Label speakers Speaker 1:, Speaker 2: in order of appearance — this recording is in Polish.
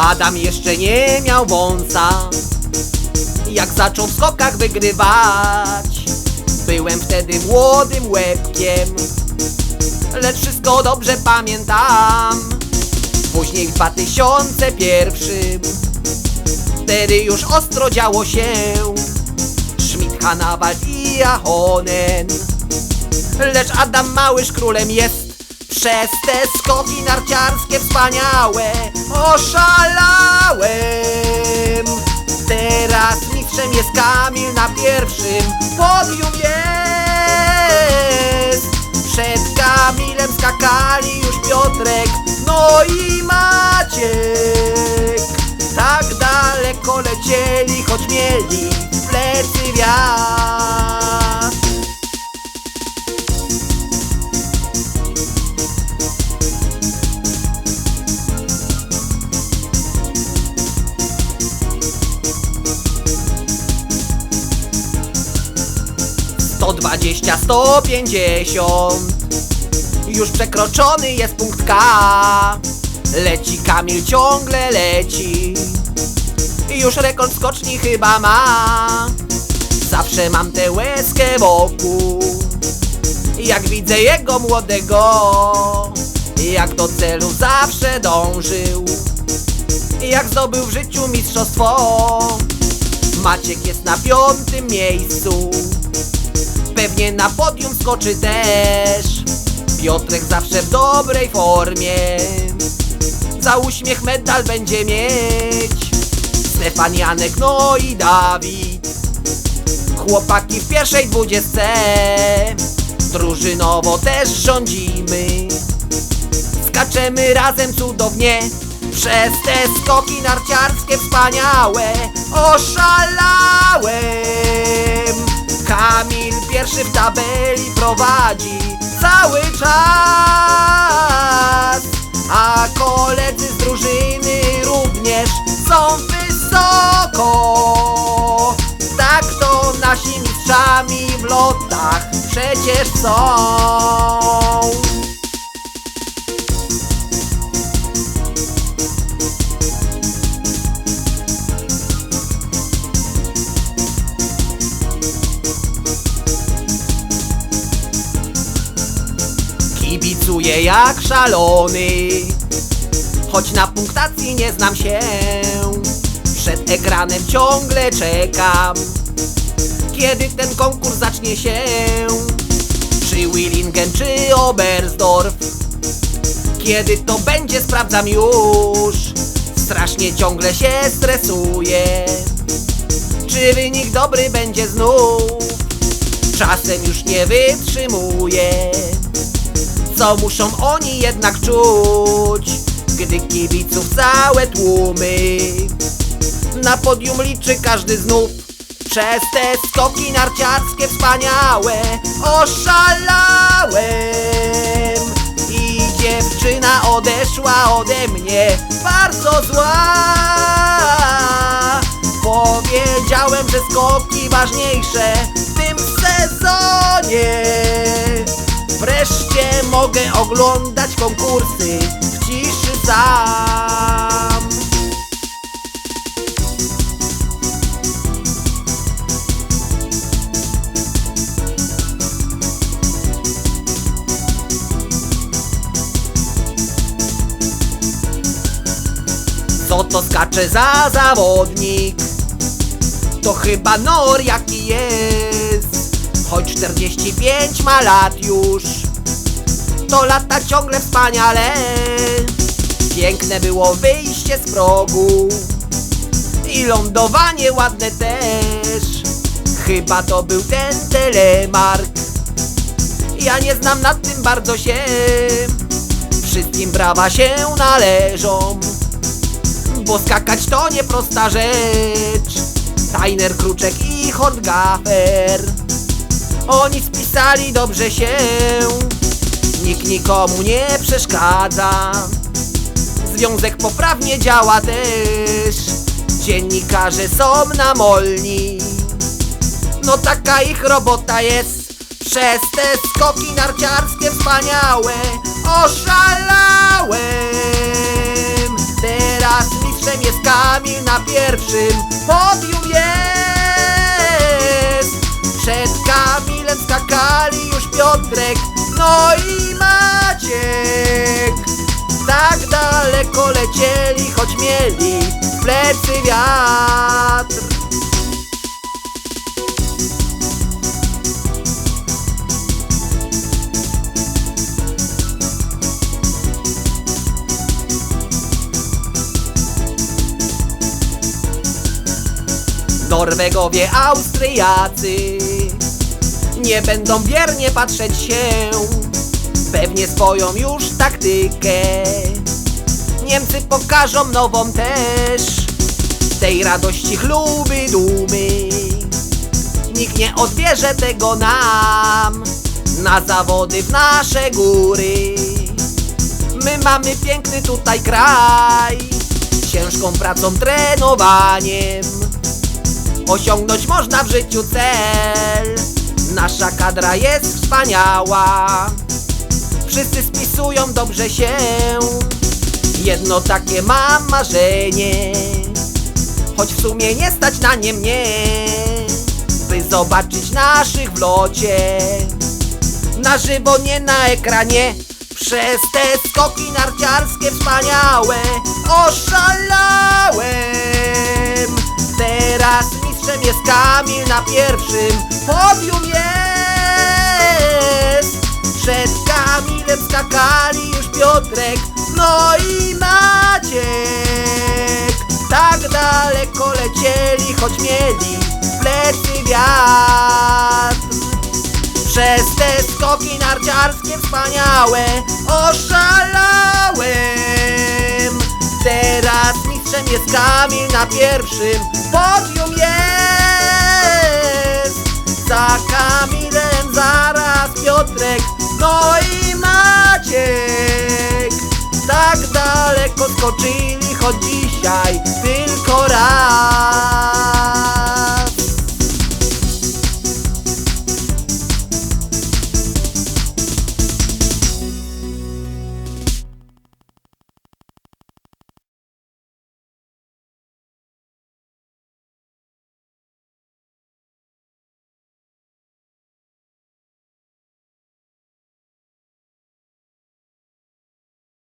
Speaker 1: Adam jeszcze nie miał wąsa. Jak zaczął w skokach wygrywać Byłem wtedy młodym łebkiem. Lecz wszystko dobrze pamiętam. Później w 2001 Wtedy już ostro działo się. Schmidt, Hannawald i Ahonen. Lecz Adam Małysz królem jest Przez te skoki narciarskie wspaniałe Oszalałem. Teraz mistrzem jest Kamil na pierwszym Podium jest. Przed Kamilem skakali już Piotrek No i Maciek. Tak daleko lecieli, choć mieli w plecy wiatr 150 Już przekroczony jest punkt K. Leci Kamil, ciągle leci. Już rekord skoczni chyba ma. Zawsze mam tę łezkę wokół. Jak widzę jego młodego Jak do celu zawsze dążył. Jak zdobył w życiu mistrzostwo. Maciek jest na piątym miejscu Pewnie na podium skoczy też. Piotrek zawsze w dobrej formie. Za uśmiech medal będzie mieć. Stefan Janek, no i Dawid. Chłopaki w pierwszej dwudziestce. Drużynowo też rządzimy. Skaczemy razem cudownie. Przez te skoki narciarskie wspaniałe Oszalałem Kamil pierwszy w tabeli prowadzi cały czas. A koledzy z drużyny również są wysoko. Tak to nasi mistrzami w lotach przecież są Kibicuję jak szalony. Choć na punktacji nie znam się Przed ekranem ciągle czekam. Kiedy ten konkurs zacznie się Czy Willingen czy Oberstdorf? Kiedy to będzie sprawdzam już. Strasznie ciągle się stresuję. Czy wynik dobry będzie znów? Czasem już nie wytrzymuję co muszą oni jednak czuć Gdy kibiców całe tłumy. Na podium liczy każdy znów Przez te skoki narciarskie wspaniałe Oszalałem. I dziewczyna odeszła ode mnie Bardzo zła. Powiedziałem, że skoki ważniejsze w tym sezonie. Wreszcie mogę oglądać konkursy w ciszy sam. Co to skacze za zawodnik? To chyba Nor jaki jest. Choć 45 ma lat już To lata ciągle wspaniale. Piękne było wyjście z progu I lądowanie ładne też. Chyba to był ten telemark. Ja nie znam nad tym bardzo się. Wszystkim brawa się należą Bo skakać to nieprosta rzecz. Tajner, Kruczek i Hortgafer Oni spisali dobrze się Nikt nikomu nie przeszkadza. Związek poprawnie działa też. Dziennikarze są namolni No taka ich robota jest. Przez te skoki narciarskie wspaniałe Oszalałem. Teraz mistrzem jest Kamil na pierwszym podium jest już Piotrek, no i Maciek. Tak daleko lecieli, choć mieli w plecy wiatr. Norwegowie, Austriacy Nie będą biernie patrzeć się. Pewnie swoją już taktykę Niemcy pokażą nową też. Tej radości chluby, dumy. Nikt nie odbierze tego nam. Na zawody w nasze góry. My mamy piękny tutaj kraj. Ciężką pracą, trenowaniem. Osiągnąć można w życiu cel Nasza kadra jest wspaniała. Wszyscy spisują dobrze się. Jedno takie mam marzenie. Choć w sumie nie stać na nie mnie By zobaczyć naszych w locie. Na żywo, nie na ekranie. Przez te skoki narciarskie wspaniałe Oszalałem Teraz mistrzem jest Kamil na pierwszym podium jest. Przed Kamilem skakali już Piotrek, no i Maciek. Tak daleko lecieli, choć mieli plecy wiatr. Przez te skoki narciarskie wspaniałe oszalałem jest Kamil na pierwszym podium jest. Za Kamilem zaraz Piotrek, no i Maciek. Tak daleko skoczyli, choć dzisiaj tylko